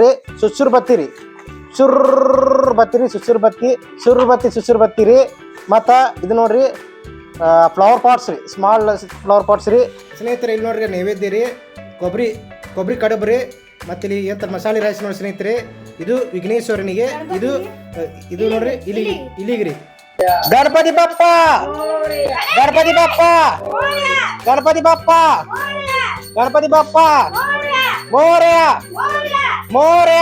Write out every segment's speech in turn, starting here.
ರೀ ಸುಸುರು ಬತ್ತಿ ರೀ ಸುರ್ ಬತ್ತಿ ರೀ ಸುಸುರ್ ಬತ್ತಿ ಸುರ್ ಬತ್ತಿ ಸುಸುರು ಬತ್ತಿ ರೀ ಮತ್ತು ಇದು ನೋಡ್ರಿ ಫ್ಲವರ್ ಪಾಟ್ಸ್ ರೀ ಸ್ಮಾಲ್ ಫ್ಲವರ್ ಪಾಟ್ಸ್ ರೀ. ಸ್ನೇಹಿತರೆ ಇಲ್ಲಿ ನೋಡ್ರಿ ನೈವೇದ್ಯ ರೀ ಕೊಬ್ಬರಿ ಕೊಬ್ಬರಿ ಕಡುಬು ರೀ ಮತ್ತು ಇಲ್ಲಿ ಎಂತ ಮಸಾಲೆ ರೈಸ್ ನೋಡಿ ಸ್ನೇಹಿತರೆ. ಇದು ವಿಘ್ನೇಶ್ವರನಿಗೆ ಇದು ಇದು ನೋಡ್ರಿ ಇಲ್ಲಿ ಇಲ್ಲಿಗೆ ರೀ. ಗಣಪತಿ ಬಪ್ಪ! ಗಣಪತಿ ಬಪ್ಪ! ಗಣಪತಿ ಬಪ್ಪ! ಗಣಪತಿ ಬಪ್ಪ! ಮೋರ್ಯ! ಮೋರ್ಯ!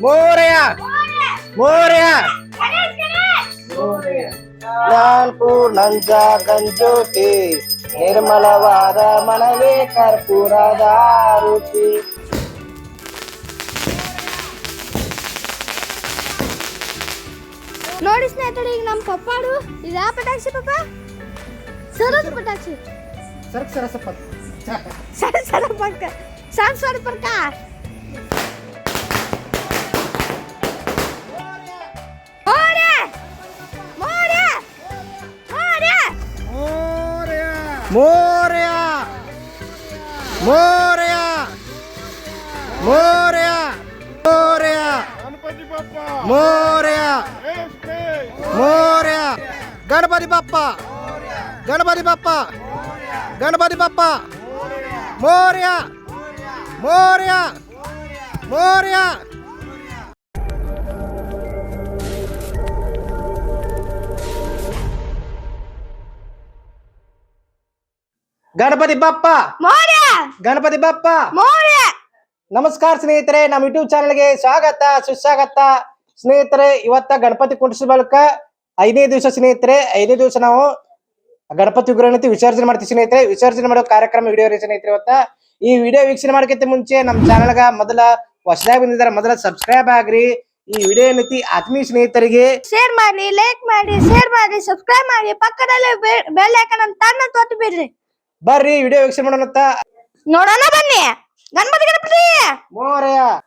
ಮೋರ್ಯ! ಮೋರ್ಯ! ನಾಲ್ಕು ನಂಜ ಗಂಜೋತಿ ನಿರ್ಮಲವಾದ ಮನವೇ ಕರ್ಪೂರದ ರುಚಿ ನೋಡಿ ಸ್ನೇಹಿತರೆ ಈಗ ನಮ್ಮ ಪಪ್ಪಾಡು ಇದು ಯಾವ ಪಟಾಕ್ಷಿ ಪಪ್ಪ ಸರಸ್ ಪಟಾಕ್ಷಿ. ಸರ್ಕ್ ಸರಸ ಸರ ಸರ ಪಕ್ಕ ಸಣ್ಣ ಸಣ್ಣ ಮೋರ್ಯ ಮೋರ್ಯ ಮೋರ್ಯ ಮೋರ್ಯ ಮೋರ್ಯ ಮೋರ್ಯ ಗಣಪತಿ ಬಪ್ಪ ಗಣಪತಿ ಬಪ್ಪ ಗಣಪತಿ ಬಪ್ಪ ಮೋರ್ಯ ಮೋರ್ಯ ಮೋರ್ಯ ಗಣಪತಿ ಬಪ್ಪ! ಮೋರೆ! ಗಣಪತಿ ಬಪ್ಪ! ಮೋರೆ! ನಮಸ್ಕಾರ ಸ್ನೇಹಿತರೆ ನಮ್ಮ ಯೂಟ್ಯೂಬ್ ಚಾನಲ್ಗೆ ಸ್ವಾಗತ ಸುಸ್ವಾಗತ. ಸ್ನೇಹಿತರೆ ಇವತ್ತ ಗಣಪತಿ ಕುಂಡಿಸಿದ ಬಳಿಕ ಐದನೇ ದಿವಸ ಸ್ನೇಹಿತರೆ ಐದನೇ ದಿವಸ ನಾವು ಗಣಪತಿ ವಿಗ್ರಹಣತಿ ವಿಸರ್ಜನೆ ಮಾಡ್ತೀವಿ ಸ್ನೇಹಿತರೆ. ವಿಸರ್ಜನೆ ಮಾಡೋ ಕಾರ್ಯಕ್ರಮ ವಿಡಿಯೋ ರೀ ಸ್ನೇಹಿತರೆ ಇವತ್ತ. ಈ ವಿಡಿಯೋ ವೀಕ್ಷಣೆ ಮಾಡೋಕ್ಕಿಂತ ಮುಂಚೆ ನಮ್ಮ ಚಾನಲ್ಗ ಮೊದಲ ಹೊಸದಾಗಿ ಬಂದಿದ್ದಾರೆ ಮೊದಲ ಸಬ್ಸ್ಕ್ರೈಬ್ ಆಗ್ರಿ. ಈ ವಿಡಿಯೋ ಏನೈತಿ ಆತ್ಮೀಯ ಸ್ನೇಹಿತರಿಗೆ ಶೇರ್ ಮಾಡಿ ಲೈಕ್ ಮಾಡಿ ಶೇರ್ ಮಾಡಿ ಸಬ್ಸ್ಕ್ರೈಬ್ ಮಾಡಿ ಪಕ್ಕದಲ್ಲಿ ಬೆಲ್ ಐಕನ್ ಅಂತ ತೋಟ ಬಿಡ್ರಿ ಬರ್ರಿ ವಿಡಿಯೋ ವೀಕ್ಷಣೆ ಮಾಡೋಣ ನೋಡೋಣ ಬನ್ನಿ. ಗಣಪತಿ ಗಣಪತಿ!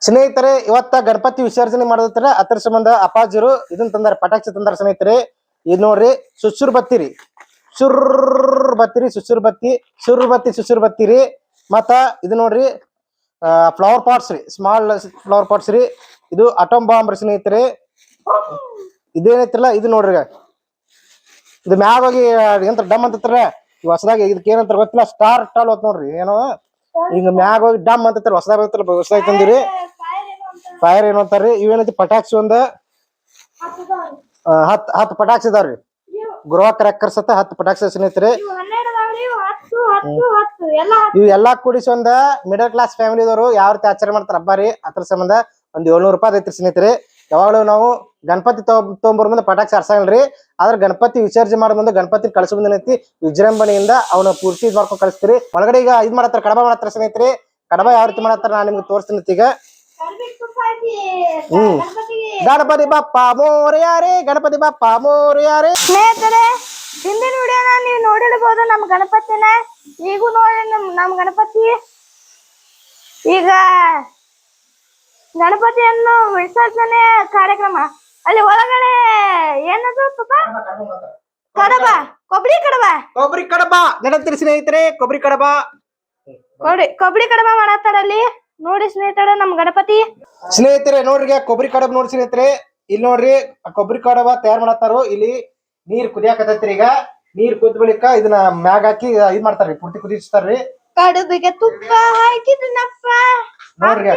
ಸ್ನೇಹಿತರೆ ಇವತ್ತ ಗಣಪತಿ ವಿಸರ್ಜನೆ ಮಾಡೋದ್ರೆ ಅದ್ರ ಸಂಬಂಧ ಅಪಾಜರು ಇದನ್ನ ತಂದಾರ ಪಟಾಕ್ಷಿ ತಂದಾರ ಸ್ನೇಹಿತರೆ. ಇದು ನೋಡ್ರಿ ಸುಸುರ್ ಬತ್ತಿರಿ. ಸುರ್ ಬತ್ತಿರಿ ಸುಸುರ್ ಬತ್ತಿ ಸುರ್ ಬತ್ತಿ ಸುಸುರ್ ಬತ್ತಿರಿ. ಮತ್ತ ಇದು ನೋಡ್ರಿ ಫ್ಲವರ್ ಪಾಟ್ಸ್ ರೀ ಸ್ಮಾಲ್ ಫ್ಲವರ್ ಪಾಟ್ಸ್ ರೀ. ಇದು ಅಟೋಮ್ ಬಾಂಬ್ ರೀ ಸ್ನೇಹಿತರೆ. ಇದೇನೈತಿಲ್ಲ ಇದು ನೋಡ್ರಿ ಇದು ಮ್ಯಾಗ ಹೋಗಿ ಎಂತ ಡಮ್ ಅಂತತ್ರ ಹೊಸದಾಗಿ ಇದಕ್ಕೆ ಏನಂತ ಗೊತ್ತಿಲ್ಲ? ಸ್ಟಾರ್ ಟಾಲ್ ಹೋತ್ ನೋಡ್ರಿ. ಏನೋ ಹಿಂಗ ಮ್ಯಾಗ ಹೋಗಿ ಡಮ್ ಅಂತ ಹೊಸದಾಗ ಬರ್ತಲ್ಲ ಹೊಸದಾಗ ತಂದಿರಿ. ಫೈರ್ ಏನು ಅಂತಾರ್ರಿ. ಇವೇನೈತಿ ಪಟಾಕ್ಷಿ ಒಂದ. ಹತ್ ಹತ್ ಪಟಾಕ್ಷಿ ಇದಾವ್ರಿ ಗೃಹ ಕ್ರ್ಯಾಕರ್ಸ್ ಅಂತ ಹತ್ತು ಪಟಾಕ್ಷಿ ಎಲ್ಲ ಇವ್ ಎಲ್ಲಾ ಕೂಡಿಸಿ ಒಂದ ಮಿಡಲ್ ಕ್ಲಾಸ್ ಫ್ಯಾಮಿಲಿದವರು ಯಾವ ರೀತಿ ಆಚರಣೆ ಮಾಡ್ತಾರ ಹಬ್ಬ ರೀ? ಅದ್ರ ಸಂಬಂಧ ಒಂದ್ ಏಳ್ನೂರು ರೂಪಾಯಿ ಐತ್ರಿ ಸ್ನೇಹಿತರೆ. ಯಾವಾಗಲೂ ನಾವು ಗಣಪತಿ ತಗೊಂಬರ್ ಮುಂದೆ ಪಟಾಕಿ ಸಾರ್ಸಂಗಲ್ರಿ. ಆದ್ರೆ ಗಣಪತಿ ವಿಸರ್ಜನೆ ಮಾಡೋ ಮುಂದೆ ಗಣಪತಿ ಕಳ್ಸ ಏನೈತಿ ವಿಜೃಂಭಣೆಯಿಂದ ಅವನ ಪೂರ್ತಿ ಇದ್ ಮಾಡ್ಕೊಂಡ್ ಕಳಿಸ್ತೀರಿ. ಒಳಗಡೆ ಈಗ ಇದ್ ಮಾಡತ್ತಾರ, ಕಡಬ ಮಾಡತ್ತಾರ ಸ್ನೇಹಿತರೆ? ಕಡಬ ಯಾವ ರೀತಿ ಮಾಡತ್ತಾರ ನಾನ್ ನಿಮ್ಗೆ ತೋರಿಸ್ತೀನಿ ಈಗ. ಹ್ಮ್. ಗಣಪತಿ ಬಾಪ್ಪ ಮೋರ್ ಯಾರೇ, ಗಣಪತಿ ಬಾಪ್ಪ ಮೋರ್ ಯಾರೇ. ಸ್ನೇಹಿತರೆ, ಹಿಂದಿನ ವಿಡಿಯೋನ ನೀವು ನೋಡಿರ್ಬೋದು ನಮ್ಮ ಗಣಪತಿನ. ಈಗೂ ನೋಡಿ ನಮ್ ನಮ್ಮ ಗಣಪತಿ. ಈಗ ಗಣಪತಿಯನ್ನು ವಿಸರ್ಜನೆ ಕಾರ್ಯಕ್ರಮ ಅಲ್ಲಿ ಒಳಗಡೆ ಏನದು ಪಪ್ಪ ಕಡಬ ಕೊಬ್ಬರಿ ಕಡಬ. ಕೊಬ್ಬರಿ ಕಡಬ. ನೆನಪಿರಿ ಸ್ನೇಹಿತರೆ ಕೊಬ್ಬರಿ ಕಡಬ. ಕೊಬ್ಬರಿ ಕೊಬ್ಬರಿ ಕಡಬ ಮಾಡತ್ತಾರ ಅಲ್ಲಿ? ನೋಡಿ ಸ್ನೇಹಿತರೆ ನಮ್ಮ ಗಣಪತಿ. ಸ್ನೇಹಿತರೆ ನೋಡ್ರಿ ಕೊಬ್ಬರಿ ಕಡಬ ನೋಡಿ ಸ್ನೇಹಿತರೆ. ಇಲ್ಲಿ ನೋಡ್ರಿ ಆ ಕೊಬ್ಬರಿ ಕಡಬ ತಯಾರ್ ಮಾಡತ್ತಾರು. ಇಲ್ಲಿ ನೀರ್ ಕುದಿಯಾಕತೈತ್ರಿ ಈಗ. ನೀರ್ ಕುದ್ ಬಳಿಕ ಇದನ್ನ ಮ್ಯಾಗ ಹಾಕಿ ಇದ್ ಮಾಡ್ತಾರ್ರಿ ಪೂರ್ತಿ ಕುದಿಸ್ತಾರ್ರಿ. ಕಡುಬಿಗೆ ತುಪ್ಪ ಹಾಕಿದ್ನಪ್ಪ. ನೋಡ್ರಿ.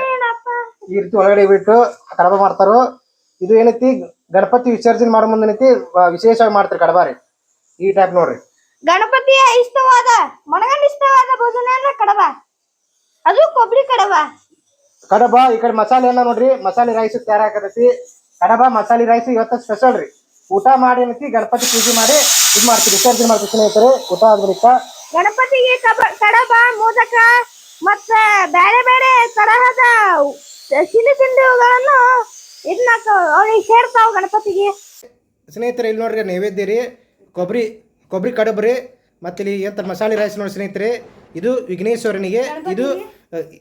ಈ ರೀತಿ ಒಳಗಡೆ ಬಿಟ್ಟು ಕಡಬ ಮಾಡ್ತಾರು. ಇದು ಏನೈತಿ? ಗಣಪತಿ ವಿಸರ್ಜನೆ ಮಾಡೋ ಮುಂದೆ ಏನೈತಿ? ವಿಶೇಷವಾಗಿ ಮಾಡ್ತಾರೆ ಕಡಬಾರಿ. ಈ ಟೈಪ್ ನೋಡ್ರಿ. ಗಣಪತಿಯ ಇಷ್ಟವಾದ ಮನಗಂಡ ಇಷ್ಟವಾದ ಭೋಜನ ಅಂದ್ರೆ ಕಡಬ. ಅದು ಕೊಬ್ಬರಿ ಕಡಬ. ಕಡಬ ಈ ಕಡೆ ಮಸಾಲೆ ಎಲ್ಲ ನೋಡ್ರಿ. ಮಸಾಲೆ ರೈಸ್ ತಯಾರಾಕತೈತಿ ಕಡಬ ಮಸಾಲೆ ರೈಸ್ ಇವತ್ತ ಸ್ಪೆಷಲ್ ರೀ. ಊಟ ಮಾಡಿ ಏನೈತಿ? ಗಣಪತಿ ಪೂಜೆ ಮಾಡಿ ಇದು ಮಾಡ್ತೀವಿ. ವಿಸರ್ಜನೆ ಮಾಡ್ತೀವಿ ಸ್ನೇಹಿತರೆ. ಊಟ ಆದ ಬಳಿಕ ಗಣಪತಿಗೆ ಕಡಬ ಮೋದಕ ಮತ್ತ ಬೇರೆ ಬೇರೆ ತರಹದ ಸಿಹಿ ತಿಂಡಿಗಳನ್ನು ಇದನ್ನ ಅವ್ರಿಗೆ ಸೇರ್ತಾವ ಗಣಪತಿಗೆ. ಸ್ನೇಹಿತರೆ ಇಲ್ಲಿ ನೋಡ್ರಿ ನೈವೇದ್ಯ ರೀ ಕೊಬ್ಬರಿ ಕೊಬ್ಬರಿ ಕಡಬು ರೀ ಮತ್ತೆ ಇಲ್ಲಿ ಎಂತ ಮಸಾಲೆ ರೈಸ್ ನೋಡಿ ಸ್ನೇಹಿತರೆ. ಇದು ವಿಘ್ನೇಶ್ವರನಿಗೆ ಇದು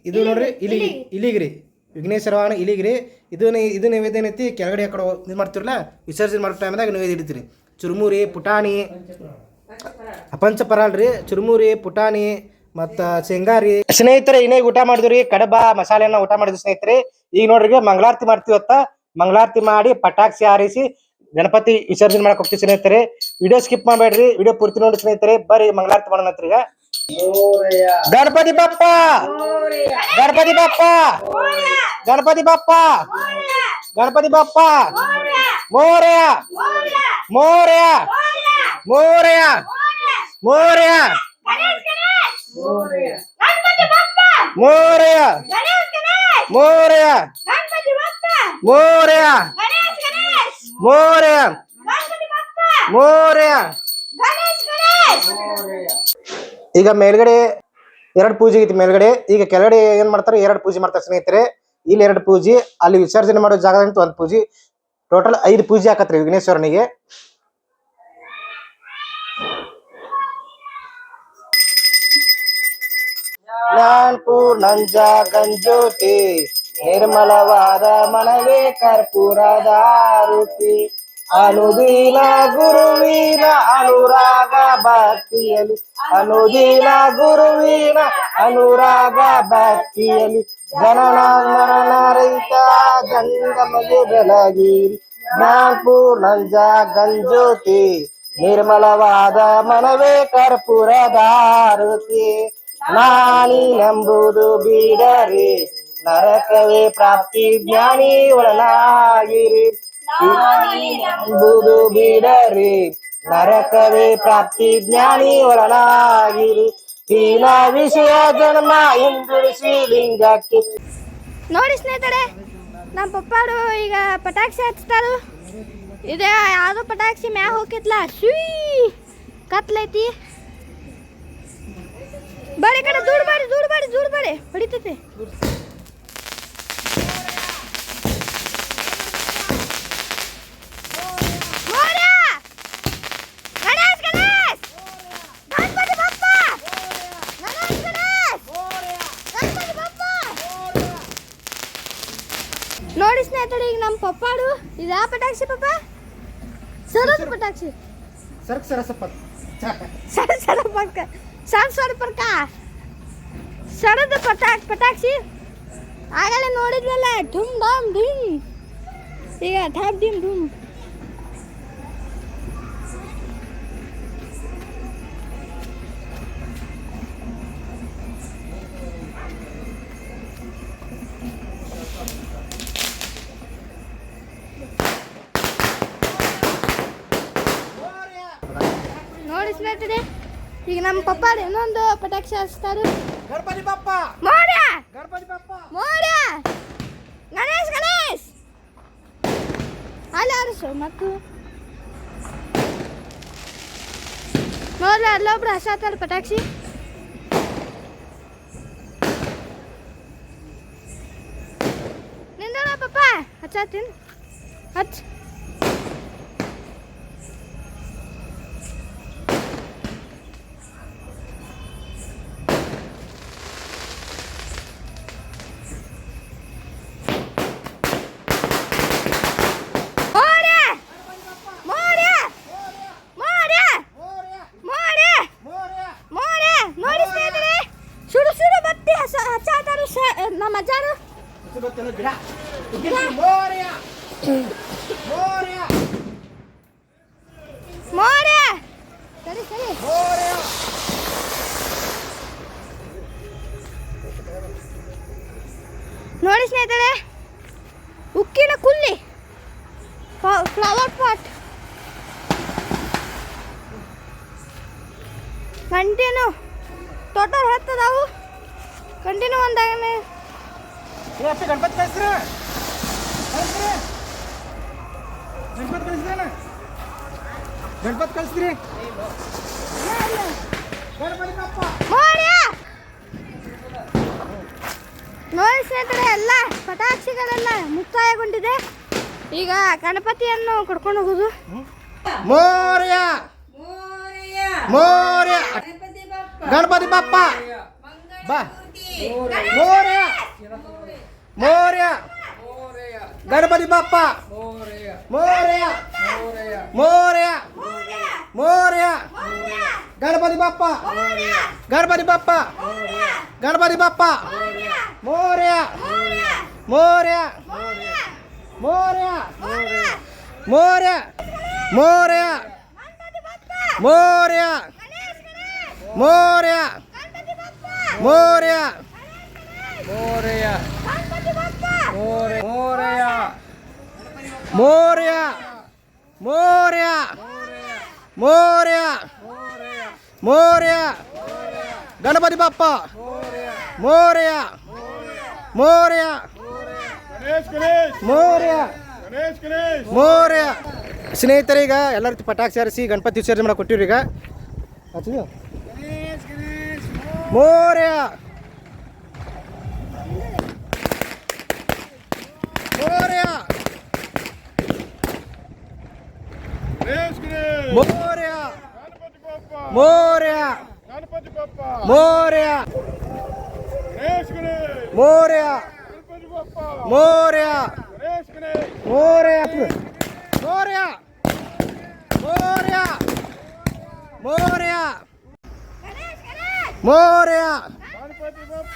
ಇದು ನೋಡ್ರಿ ಇಲ್ಲಿ ಇಲ್ಲಿಗ್ರಿ ವಿಘ್ನೇಶ್ವರ ವಾಹನ ಇಲಿಗ್ರಿ. ಇದು ಇದು ನೈವೇದ್ಯ ಏನೈತಿ ಕೆಳಗಡೆ ಕಡೆ ಇದು ಮಾಡ್ತಿರಲ್ಲ ವಿಸರ್ಜನೆ ಮಾಡೋ ಟೈಮ್ದಾಗ ನೈವೇದ್ಯ ಇಡ್ತೀರಿ. ಚುರುಮುರಿ ಪುಟಾಣಿ ಪಂಚಪರಾಲ್ ರೀ ಚುರುಮುರಿ ಪುಟಾಣಿ ಮತ್ತ ಶೇಂಗಾರಿ. ಸ್ನೇಹಿತರೆ, ಇನ್ನೇ ಊಟ ಮಾಡಿದ್ರಿ ಕಡಬ ಮಸಾಲೆನ ಊಟ ಮಾಡಿದ್ವಿ ಸ್ನೇಹಿತರೆ. ಈಗ ನೋಡ್ರಿ ಮಂಗಳಾರತಿ ಮಾಡ್ತೀವತ್ತ ಮಂಗಳಾರತಿ ಮಾಡಿ ಪಟಾಕ್ಷಿ ಹಾರಿಸಿ ಗಣಪತಿ ವಿಸರ್ಜನೆ ಮಾಡಕ್ ಹೋಗ್ತೀವಿ ಸ್ನೇಹಿತರೆ. ವಿಡಿಯೋ ಸ್ಕಿಪ್ ಮಾಡಬೇಡ್ರಿ. ವಿಡಿಯೋ ಪೂರ್ತಿ ನೋಡಿ ಸ್ನೇಹಿತರೆ. ಬರ್ರಿ ಮಂಗಳಾರತಿ ಮಾಡೋಣ ಈಗ. ಗಣಪತಿ ಬಪ್ಪ! ಗಣಪತಿ ಬಪ್ಪ! ಗಣಪತಿ ಬಪ್ಪ! ಗಣಪತಿ ಬಪ್ಪ! ಮೋರ್ಯ! ಮೋರ್ಯ! ಮೋರ್ಯ! ಮೋರ್ಯ! ಮೋರ್ಯ ಮೋರ್ಯ ಮೋರ್ಯ ಮೋರ್ಯ ಮೋರ್ಯ ಈಗ ಮೇಲ್ಗಡೆ ಎರಡು ಪೂಜೆ ಐತಿ ಮೇಲ್ಗಡೆ. ಈಗ ಕೆಳಗಡೆ ಏನ್ ಮಾಡ್ತಾರೆ? ಎರಡು ಪೂಜೆ ಮಾಡ್ತಾರೆ ಸ್ನೇಹಿತರೆ. ಇಲ್ಲಿ ಎರಡು ಪೂಜೆ ಅಲ್ಲಿ ವಿಸರ್ಜನೆ ಮಾಡೋ ಜಾಗದಂತ ಒಂದ್ ಪೂಜೆ. ಟೋಟಲ್ ಐದು ಪೂಜೆ ಹಾಕತ್ರಿ ವಿಘ್ನೇಶ್ವರನಿಗೆ. ज्ञान पूर्णंजा गंजोती निर्मलवार मनवे कर्पूर दारुती ಅನುದಿನ ಗುರುವಿನ ಅನುರಾಗ ಭಕ್ತಿಯಲ್ಲಿ ಅನುದಿನ ಗುರುವಿನ ಅನುರಾಗ ಭಕ್ತಿಯಲ್ಲಿ ಜನನ ಮರಣ ರೈತ ಜಂಗಮಗೆ ಬೆಳಗಿರಿ ಜ್ಞಾನಪೂರ್ಣಂಜ ಗಂಜ್ಯೋತಿ ನಿರ್ಮಲವಾದ ಮನವೇ ಕರ್ಪೂರ ದಾರುತಿ ನಾನಿನೆಂಬುದು ಬೀಡರಿ. ನರಕವೇ ಪ್ರಾಪ್ತಿ ಜ್ಞಾನಿ ಒಳನಾಗಿರಿ. ಎಂಬುದು ಬಿಡರಿ. ನರಕವೇ ಪ್ರಾಪ್ತಿ ಜ್ಞಾನಿ ಒಳನಾಗಿರಿ. ಹೀನ ವಿಷಯ ಜನ್ಮ ಹಿಂದುಳಿಸಿ ಲಿಂಗಕ್ಕೆ. ನೋಡಿ ಸ್ನೇಹಿತರೆ ನಮ್ಮ ಪಪ್ಪಾರು ಈಗ ಪಟಾಕ್ಷಿ ಹಚ್ತಾರು. ಇದೆ ಯಾವುದೋ ಪಟಾಕ್ಷಿ ಮ್ಯಾ ಹೋಗಿತ್ಲ ಶೀ! ಕತ್ಲೈತಿ. ಬರೀ ಕಡೆ ದೂರ ಬಾರಿ ದೂರ ಬಾರಿ ದೂರ ಬಾರಿ. ಹೊಡಿತೈತೆ! ನೋಡಿ ಸ್ನೇಹಿತರೆ ಈಗ ನಮ್ಮ ಪಪ್ಪಾಡು. ಇದು ಯಾವ ಪಟಾಕ್ಷಿ ಪಪ್ಪ? ಸರದ ಪಟಾಕ್ಷಿ. ಸರ್ಕ್ ಸರಸಪ್ಪ. ಸರ ಸರ ಸಾಂಸ್ವಾರ ಪರ್ಕ? ಸಡದ ಪಟಾಕ್ ಪಟಾಕ್ಸಿ ಆಗಲೇ ನೋಡಿದ್ವಲ್ಲ ಧುಮ್ ಧಾಮ್. ಧುಮ್ ಈಗ ಧಾಮ್ ಧಿಮ್ ಧುಮ್. ಈಗ ನಮ್ಮ ಪಪ್ಪ ಇನ್ನೊಂದು ಪಟಾಕ್ಷಿ ಹಚ್ತಾರೆ ಗಣಪತಿ ಬಪ್ಪ ಮೋಡ ಗಣಪತಿ ಬಪ್ಪ ಮೋಡ ಗಣೇಶ್ ಗಣೇಶ್! ಅಲ್ಲಿ ಆರಿಸು ಮತ್ತು ನೋಡ್ರಿ ಅಲ್ಲೊಬ್ರು ಹಸಾತಾರ ಪಟಾಕ್ಷಿ. ನಿಂದ ಪಪ್ಪ ಹಚ್ಚಾತೀನಿ ಹಚ್. ನೋಡಿ ಸ್ನೇಹಿತರೆ ಉಕ್ಕಿನ ಕುಲ್ಲಿ. Flower pot continue. ಟೋಟಲ್ ಹತ್ತದಾವು ಕಂಟಿನ್ಯೂ ಒಂದಾಗನೆ ಗಣಪತಿ ಕಳಿಸ್ರಿ. ಕಳಿಸ್ರಿ. ಗಣಪತಿ ಕಳಿಸ್ರಿ ಗಣಪತಿ ಕಳಿಸ್ರಿ ಗಣಪತಿ ಬಪ್ಪ ಮೋರ್ಯ ನೋಡಿ ಸ್ನೇಹಿತರೆ ಎಲ್ಲ ಪಟಾಕ್ಷಿಗಳೆಲ್ಲ ಮುಕ್ತಾಯಗೊಂಡಿದೆ. ಈಗ ಗಣಪತಿಯನ್ನು ಕರ್ಕೊಂಡು ಹೋಗುದು. ಮೋರ್ಯ! ಮೋರ್ಯ! ಗಣಪತಿ ಬಪ್ಪ! ಬಾ. ಮೋರ್ಯ! ಮೋರ್ಯ! ಗಣಪತಿ ಬಪ್ಪ! ಮೋರ್ಯ! ಮೋರ್ಯ! ಮೋರ್ಯ! ಗಣಪತಿ ಬಪ್ಪ! ಗಣಪತಿ ಬಪ್ಪ! ಗಣಪತಿ ಬಪ್ಪ! ಮೋರ್ಯ! ಮೋರ್ಯ ಮೋರ್ಯ ಮೋರ್ಯ ಮೋರ್ಯ ಮೋರ್ಯ ಮೋರ್ಯ ಮೋರ್ಯ ಮೋರ್ಯ ಮೋರ್ಯ ಮೋರ್ಯ ಮೋರ್ಯ ಮೋರ್ಯ ಮೋರ್ಯ ಗಣಪತಿ ಬಪ್ಪ ಮೋರ್ಯ ಮೋರ್ಯ ಗಣೇಶ್ ಗಣೇಶ್ ಮೋರ್ಯ. ಮೋರ್ಯ. ಸ್ನೇಹಿತರೆ ಈಗ ಎಲ್ಲ ರೀತಿ ಪಟಾಕಿ ಸೇರಿಸಿ ಗಣಪತಿ ವಿಸರ್ಜನೆ ಮಾಡಿ ಕೊಟ್ಟಿವ್ರಿ ಈಗ. ಮೋರ್ಯ ಗಣೇಶ್ ಗಣೇಶ್ ಮೋರ್ಯ ಗಣಪತಿ ಬಪ್ಪ ಮೋರ್ಯ ಗಣಪತಿ ಬಪ್ಪ ಮೋರ್ಯ ಗಣೇಶ್ ಗಣೇಶ್ ಮೋರ್ಯ ಗಣಪತಿ ಬಪ್ಪ ಮೋರ್ಯ ಗಣೇಶ್ ಗಣೇಶ್ ಮೋರ್ಯ ಮೋರ್ಯ ಮೋರ್ಯ ಮೋರ್ಯ ಮೋರ್ಯ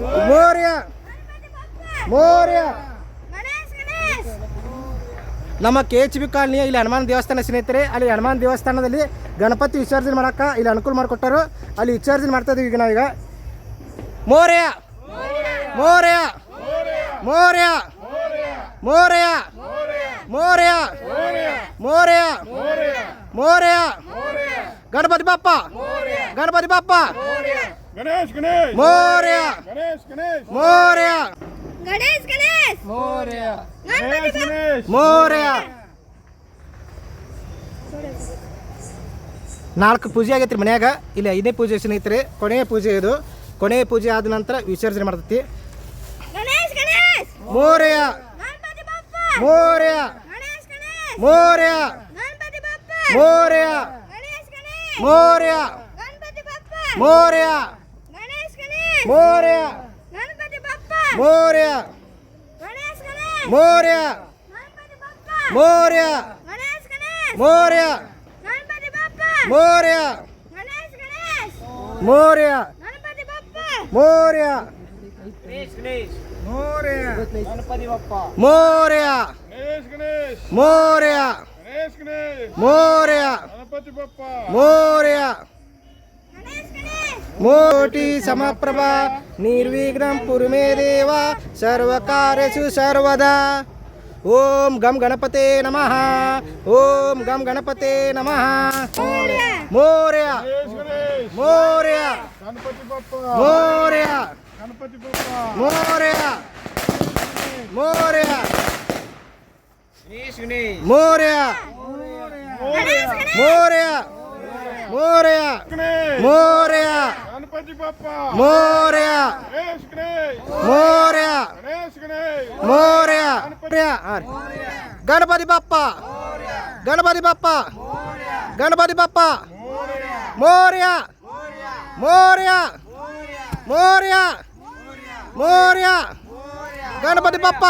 ಮೋರ್ಯ. ಮೋರ್ಯ. ನಮ್ಮ ಕೆ ಎಚ್ ಬಿ ಕಾಲನಿಯ ಇಲ್ಲಿ ಹನುಮಾನ್ ದೇವಸ್ಥಾನ ಸ್ನೇಹಿತರೆ, ಅಲ್ಲಿ ಹನುಮಾನ್ ದೇವಸ್ಥಾನದಲ್ಲಿ ಗಣಪತಿ ವಿಸರ್ಜನೆ ಮಾಡೋಕೆ ಇಲ್ಲಿ ಅನುಕೂಲ ಮಾಡಿಕೊಟ್ಟರು. ಅಲ್ಲಿ ವಿಸರ್ಜನೆ ಮಾಡ್ತಾ ಇದೀವಿ ಈಗ ನಾವೀಗ. ಮೋರ್ಯ. ಮೋರ್ಯ. ಮೋರ್ಯ. ಮೋರ್ಯ. ಮೋರ್ಯ. ಮೋರ್ಯ. ಮೋರ್ಯ. ಗಣಪತಿ ಬಾಪ್ಪ. ಗಣಪತಿ ಬಾಪ್ಪ. ಗಣೇಶ್ ಗಣೇಶ್. ಮೋರ್ಯ. ಗಣೇಶ್ ಗಣೇಶ್. ಮೋರ್ಯ. ಗಣೇಶ್ ಗಣೇಶ್. ಮೋರ್ಯ. ಗಣೇಶ್ ಗಣೇಶ್. ಮೋರ್ಯ. ನಾಲ್ಕು ಪೂಜೆ ಆಗೈತ್ರಿ ಮನ್ಯಾಗ. ಇಲ್ಲಿ ಐದೇ ಪೂಜೆ ಸ್ನೇಹಿತರೆ ಕೊನೆಯ ಪೂಜೆ ಇದು. ಕೊನೆಯ ಪೂಜೆ ಆದ ನಂತರ ವಿಸರ್ಜನೆ ಮಾಡ್ತೈತಿ. ಗಣೇಶ್ ಗಣೇಶ್. ಮೋರ್ಯ. ಗಣಪತಿ ಬಪ್ಪ. ಮೋರ್ಯ. ಗಣೇಶ್ ಗಣೇಶ್. ಮೋರ್ಯ. ಗಣಪತಿ ಬಪ್ಪ. ಮೋರ್ಯ. ಗಣೇಶ್ ಗಣೇಶ್. ಮೋರ್ಯ. ಗಣಪತಿ ಬಪ್ಪ. ಮೋರ್ಯ. ಗಣೇಶ್ ಗಣೇಶ್ ಮೋರ್ಯ ಗಣಪತಿ ಬಪ್ಪ ಮೋರ್ಯ ಗಣೇಶ್ ಗಣೇಶ್ ಮೋರ್ಯ ಗಣಪತಿ ಬಪ್ಪ ಮೋರ್ಯ ಗಣೇಶ್ ಗಣೇಶ್ ಮೋಟಿ ಸಮಪ್ರಭಾ ನಿರ್ವಿಘ್ನಂ ಕುರು ಮೇ ದೇವ ಸರ್ವಕಾರ್ಯಸು ಸರ್ವದಾ ಓಂ ಗಂ ಗಣಪತೆ ನಮಃ ಓಂ ಗಂ ಗಣಪತೆ ನಮಃ ಮೋರ್ಯ ಗಣೇಶ್ ಗಣೇಶ್ ಮೋರ್ಯ ಗಣಪತಿ ಬಪ್ಪ ಮೋರ್ಯ ಗಣಪತಿ ಬಪ್ಪ ಮೋರ್ಯ. ಮೋರ್ಯ ಗಣೇಶ್ ಗಣೇಶ್. ಮೋರ್ಯ. ಮೋರ್ಯ ಮೋರ್ಯ ಗಣೇಶ್. ಮೋರ್ಯ. ಗಣಪತಿ. ಬಪ್ಪ ಮೋರ್ಯ ಗಣೇಶ್ ಗಣೇಶ್ ಮೋರ್ಯ ಗಣೇಶ್ ಗಣೇಶ್ ಮೋರ್ಯ. ಗಣಪತಿ ಬಪ್ಪ ಗಣಪತಿ ಬಪ್ಪ ಗಣಪತಿ ಬಪ್ಪ ಮೋರ್ಯ. ಮೋರ್ಯ. ಮೋರ್ಯ. ಮೋರ್ಯ. ಗಣಪತಿ ಬಪ್ಪ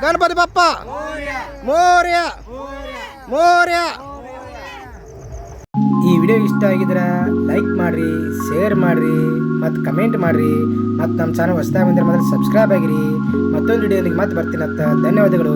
ಗಣಪತಿ ಬಪ್ಪ ಮೋರ್ಯ. ಮೋರ್ಯ. ಈ ವಿಡಿಯೋ ಇಷ್ಟ ಆಗಿದ್ರೆ ಲೈಕ್ ಮಾಡಿರಿ. ಶೇರ್ ಮಾಡಿರಿ, ಮತ್ತು ಕಮೆಂಟ್ ಮಾಡಿರಿ, ಮತ್ತು ನಮ್ಮ ಚಾನಲ್ ಹೊಸದಾಗಿ ಬಂದರೆ ಮೊದಲು ಸಬ್ಸ್ಕ್ರೈಬ್ ಆಗಿರಿ. ಮತ್ತೊಂದು ವಿಡಿಯೋಲಿಗೆ ಮತ್ತೆ ಬರ್ತೀನಂತ ಧನ್ಯವಾದಗಳು.